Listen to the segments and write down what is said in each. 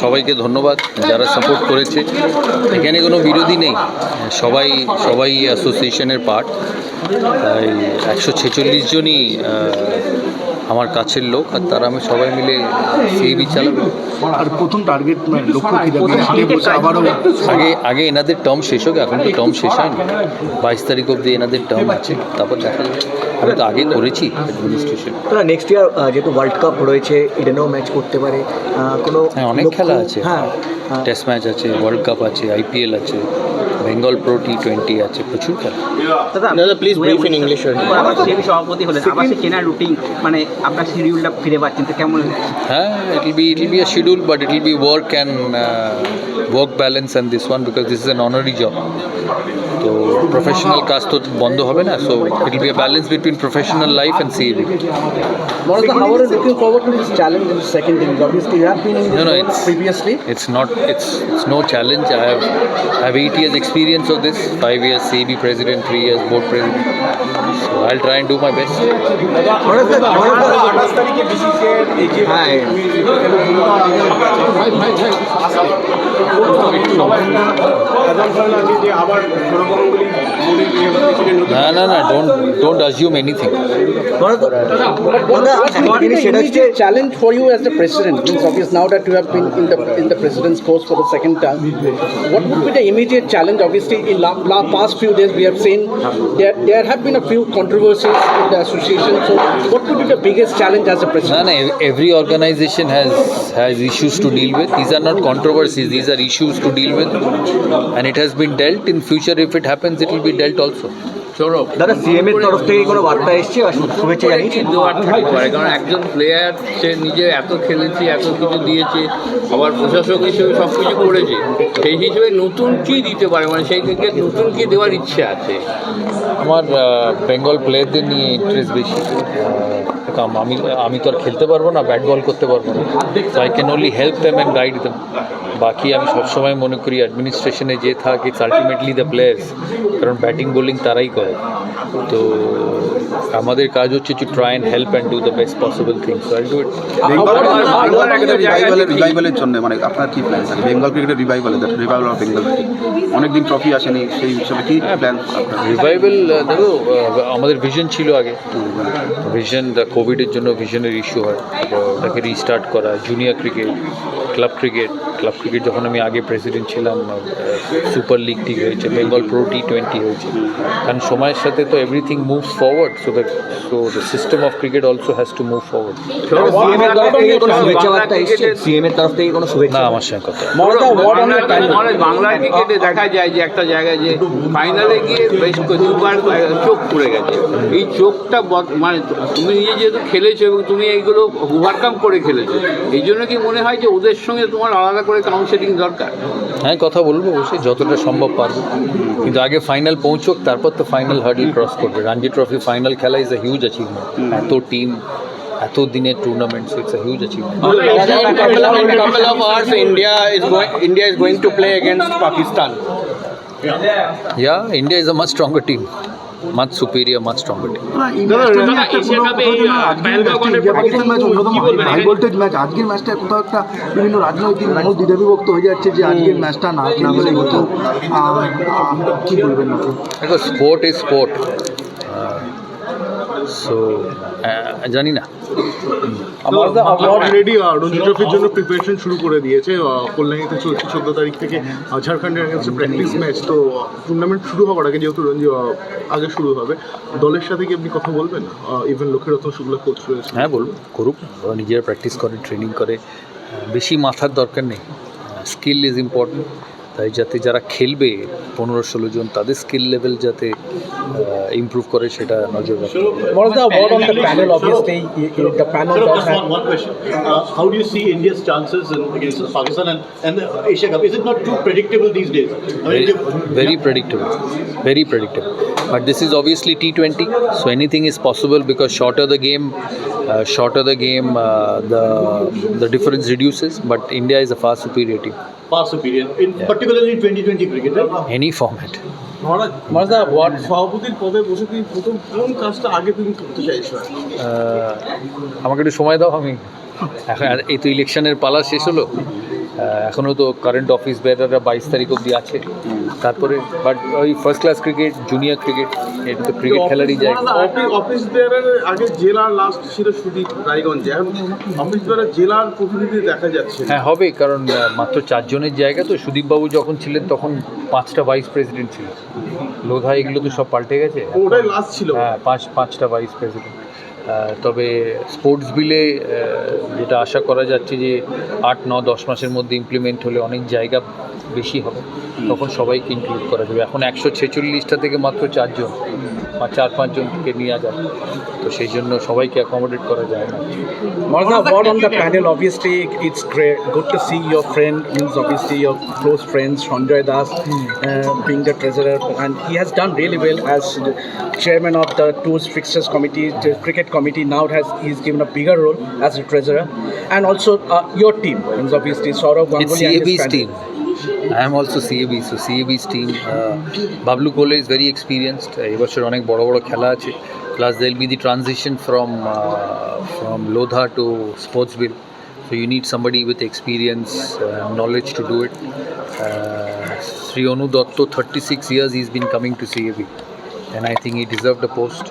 সবাইকে ধন্যবাদ যারা সাপোর্ট করেছে। এখানে কোনো বিরোধী নেই। সবাই সবাই অ্যাসোসিয়েশনের পার্ট একশো ছেচল্লিশ জনই আমার কাছের লোক আর তারা আমি সবাই মিলে সেই বি চালাবো। আর প্রথম টার্গেট মানে লক্ষ্য কি আবারও আগে আগে এনাদের টার্ম শেষ হোক এখন তো টার্ম শেষ হয়নি। বাইশ তারিখ অবধি এনাদের টার্ম আছে। তারপর দেখা যাবে। আমি তো আগে করেছি অ্যাডমিনিস্ট্রেশন তারা নেক্সট ইয়ার যেহেতু ওয়ার্ল্ড কাপ রয়েছে ইডেনেও ম্যাচ করতে পারে কোনো হ্যাঁ অনেক খেলা আছে। হ্যাঁ টেস্ট ম্যাচ আছে ওয়ার্ল্ড কাপ আছে আইপিএল আছে। বেঙ্গল প্রো টি টোয়েন্টি আছে প্রচুর খেলা দাদা প্লিজ ব্রিফ ইন ইংলিশ আবার সিএবি সভাপতি হলেন আবার সে চেনা রুটিন মানে আপনার শিডিউলটা ফিরে পাচ্ছেন তো কেমন হ্যাঁ it will be it will be a schedule but it will be work and work balance and this one because this is an honorary job তো প্রফেশনাল কাজ তো বন্ধ হবে না so it will be a balance between professional life and CAB Monica, how are you looking forward to this challenge in the second innings? Obviously, you have been in this No, no, role it's- previously. It's not. It's it's no challenge. I have I have eight years experience experience of this five years CB president, three years board president. So I'll try and do my best. Hi. করে- হঠাৎ করে- হ্যাঁ No, no, no. Don't don't assume anything. হঠাৎ করে- দাদা, একটা জিনিস সেটা হচ্ছে immediate challenge for you as the president. Means obvious now that you have been in the in the president's post for the second term. What would be the immediate challenge? Obviously, in la, la past few days we have seen there there have been a few controversies in the association. So, what would be the biggest challenge as a No, president? no. Every organization has has issues to deal with. These are not controversies. These are issues to deal with, and it has been dealt. In future, if it happens, it will be dealt also. দাদা CM এর তরফ থেকে কোনো বার্তা এসছে? শুভেচ্ছা জানিয়েছে দেওয়ার থাকতে পারে কারণ একজন প্লেয়ার সে নিজে এত খেলেছে এত কিছু দিয়েছে আবার প্রশাসক হিসেবে সব কিছু করেছে সেই হিসেবে নতুন কি দিতে পারে? মানে সেই থেকে নতুন কি দেওয়ার ইচ্ছে আছে? আমার বেঙ্গল প্লেয়ারদের নিয়ে ইন্টারেস্ট বেশি। আমি আমি তো আর খেলতে পারব না ব্যাট বল করতে পারব না। So I can only help them and guide them বাকি আমি সবসময় মনে করি অ্যাডমিনিস্ট্রেশনে যে থাক ইটস আলটিমেটলি দ্য প্লেয়ার্স কারণ ব্যাটিং বোলিং তারাই করে। তো আমাদের কাজ হচ্ছে to try and help and do the best possible things I do it রিভাইভালের রিভাইভালের জন্য মানে আপনার কি প্ল্যান থাকে বেঙ্গল ক্রিকেটের রিভাইভাল রিভাইভাল অফ বেঙ্গল অনেকদিন ট্রফি আসেনি সেই হিসাবে কি প্ল্যান আপনার রিভাইভাল দেখো আমাদের ভিশন ছিল আগে। ভিশন কোভিডের জন্য ভিশনের ইস্যু হয়। তো ওটাকে রিস্টার্ট করা junior cricket club cricket club cricket যখন আমি আগে প্রেসিডেন্ট ছিলাম সুপার লিগ টি হয়েছে বেঙ্গল প্রো টি টোয়েন্টি হয়েছে কারণ সময়ের সাথে তো everything moves forward so the so the system of cricket also has to move forward না আমার সঙ্গে কথা বাংলার মানে ক্রিকেটে দেখা যায় যে একটা জায়গায় যে ফাইনালে গিয়ে বেশ দুবার চোখ পড়ে গেছে এই চোখটা মানে তুমি নিজে যেহেতু খেলেছো এবং তুমি এইগুলো ওভারকাম করে খেলেছো এই জন্য কি মনে হয় যে ওদের সঙ্গে তোমার আলাদা করে কাউন্সেলিং দরকার। হ্যাঁ কথা বলব অবশ্যই যতটা সম্ভব পারব। কিন্তু আগে ফাইনাল পৌঁছোক তারপর তো ফাইনাল হার্ডল ক্রস করবে। রঞ্জি ট্রফি ফাইনাল খেলা ইজ এ হিউজ অ্যাচিভমেন্ট এত টিম এত দিনের tournament it's a huge achievement couple of, in couple of hours, India is going. India is going to play against Pakistan. Yeah, India is a much stronger team, much superior মাছ টমেটো match অন্যতম high voltage match আজকের ম্যাচটা কোথাও একটা বিভিন্ন রাজনৈতিক মানুষ দ্বিধাবিভক্ত হয়ে যাচ্ছে যে আজকের ম্যাচটা না না হলে হতো কি বলবেন দেখো স্পোর্ট ইজ স্পোর্ট সো জানি না। অলরেডি রঞ্জি ট্রফির জন্য প্রিপারেশন শুরু করে দিয়েছে কল্যাণীতে চলছে চোদ্দ তারিখ থেকে ঝাড়খণ্ডের এগেন্সে প্র্যাকটিস ম্যাচ তো টুর্নামেন্ট শুরু হওয়ার আগে যেহেতু রঞ্জি আগে শুরু হবে দলের সাথে কি আপনি কথা বলবেন? ইভেন লক্ষ্মীরত্ন শুক্লা কোচ রয়েছে। হ্যাঁ বলব করুক। ওরা নিজেরা প্র্যাকটিস করে ট্রেনিং করে। বেশি মাথার দরকার নেই। স্কিল ইজ ইম্পর্টেন্ট তাই যাতে যারা খেলবে পনেরো ষোলো জন তাদের স্কিল লেভেল যাতে ইমপ্রুভ করে সেটা নজর রাখবে What is the word on the panel? Obviously, the panel does Just have one, one question. Uh, how do you see India's chances in, against Pakistan and, and the Asia Cup? Is it not too predictable these days? I mean, very, they- very predictable very predictable but this is obviously t20 so anything is possible because shorter the game uh, shorter the game uh, the the difference reduces but india is a far superior team far superior, in, particularly in 2020 cricket. Right? any format. মহারাজদা ward সভাপতির পদে বসে তুমি প্রথম কোন কাজটা আগে তুমি করতে চাইছো? আমাকে একটু সময় দাও আমি। এখন আর এই তো ইলেকশনের পালা শেষ হলো। এখনও তো কারেন্ট অফিস বেয়াররা বাইশ তারিখ অবধি আছে। তারপরে বাট ওই first class cricket junior cricket এটা তো ক্রিকেট খেলারই যায়। অফিস বেয়ারের আগে জেলার লাস্ট ছিল সুদীপ রায়গঞ্জে। এখন অফিস বেয়ারের জেলার প্রতিনিধি দেখা যাচ্ছে। হ্যাঁ হবে কারণ মাত্র চারজনের জায়গা তো সুদীপবাবু যখন ছিলেন তখন পাঁচটা ভাইস প্রেসিডেন্ট ছিল। লোধা এগুলো তো সব পাল্টে গেছে। ওটাই লাস্ট ছিল। হ্যাঁ পাঁচ পাঁচটা ভাইস প্রেসিডেন্ট তবে স্পোর্টস বিলে যেটা আশা করা যাচ্ছে যে আট ন দশ মাসের মধ্যে ইমপ্লিমেন্ট হলে অনেক জায়গা বেশি হবে। তখন সবাইকে ইনক্লুড করা যাবে। এখন একশো ছেচল্লিশটা থেকে মাত্র চারজন। চার পাঁচজনকে নিয়ে যায়। তো সেই জন্য সবাইকে অ্যাকোমোডেট করা যায় না। মর্দা on the panel obviously good see your friend means obviously close friend Sanjay Das being the treasurer and he has done really well as chairman of the tours fixtures committee cricket committee now has is given a bigger role as a treasurer and also team means obviously Sourav I am also CAB, so CAB's team. Uh, Bablu Kole is very experienced. এবছর অনেক বড় বড় খেলা আছে plus they'll be the transition from from Lodha to sports bill so you need somebody with experience knowledge to do it Shri Anu Dutta thirty six years is been coming to CAB and I think he deserved the post.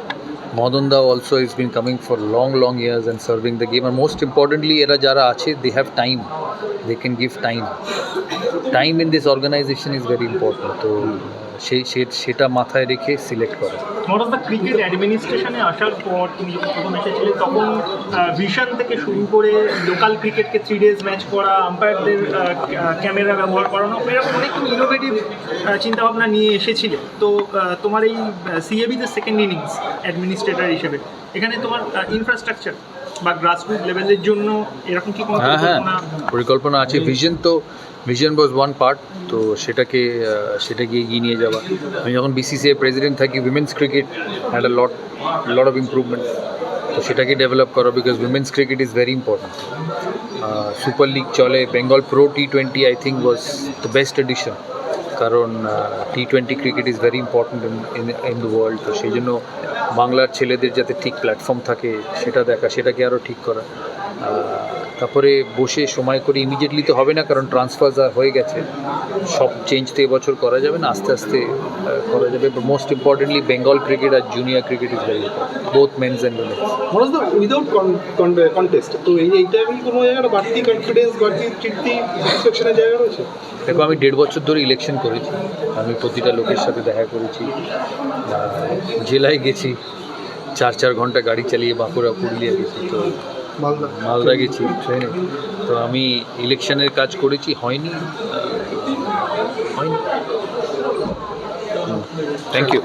Modanda also has been coming for long, long years and serving the game. And most importantly, এরা যারা আছে they have time. They can give time. Time in this organization is very important. তো সে- সেটা মাথায় রেখে select করে the cricket অ্যাডমিনিস্ট্রেশনে আসার পর তুমি যখন প্রথম এসেছিলে, তখন ভিশন থেকে শুরু করে লোকাল ক্রিকেটকে থ্রি ডেজ ম্যাচ করা আম্পায়ারদের ক্যামেরা ব্যবহার করানো, এরকম অনেক ইনোভেটিভ চিন্তাভাবনা নিয়ে এসেছিলে তো তোমার এই সিএবিতে সেকেন্ড ইনিংস অ্যাডমিনিস্ট্রেটর হিসেবে, এখানে তোমার ইনফ্রাস্ট্রাকচার বা গ্রাসরুট লেভেলের জন্য এরকম কি কোনো হ্যাঁ হ্যাঁ পরিকল্পনা? আছে। ভিশন তো ভিশন ওয়াজ ওয়ান পার্ট তো সেটাকে সেটাকে এগিয়ে নিয়ে যাওয়া। আমি যখন বিসিসিআই প্রেসিডেন্ট থাকি women's cricket had a lot lot of improvement তো সেটাকে ডেভেলপ করা because women's cricket is very important super league চলে Bengal pro T twenty I think was the best edition কারণ T twenty cricket is very important in in the world তো সেই জন্য বাংলার ছেলেদের যাতে ঠিক প্ল্যাটফর্ম থাকে, সেটা দেখা, সেটাকে আরও ঠিক করা। তারপরে বসে সময় করে ইমিডিয়েটলি তো হবে না কারণ ট্রান্সফার যা হয়ে গেছে। সব চেঞ্জ তো এবছর করা যাবে না আস্তে আস্তে করা যাবে। Most importantly Bengal cricket R junior cricket is very both men's and women's মনে উইদাউট কন্টেস্ট তো এই এইটা কি কোনো জায়গায় বাড়তি কনফিডেন্স বাড়তি তৃপ্তি স্যাটিসফ্যাকশনের জায়গা রয়েছে? দেখো আমি দেড় বছর ধরে ইলেকশন করেছি। আমি প্রতিটা লোকের সাথে দেখা করেছি জেলায় গেছি চার চার ঘণ্টা গাড়ি চালিয়ে বাঁকুড়া পুরুলিয়া গেছি। তো মালদা। গেছি ট্রেনে। তো আমি ইলেকশনের কাজ করেছি হয়নি। হয়নি। Thank you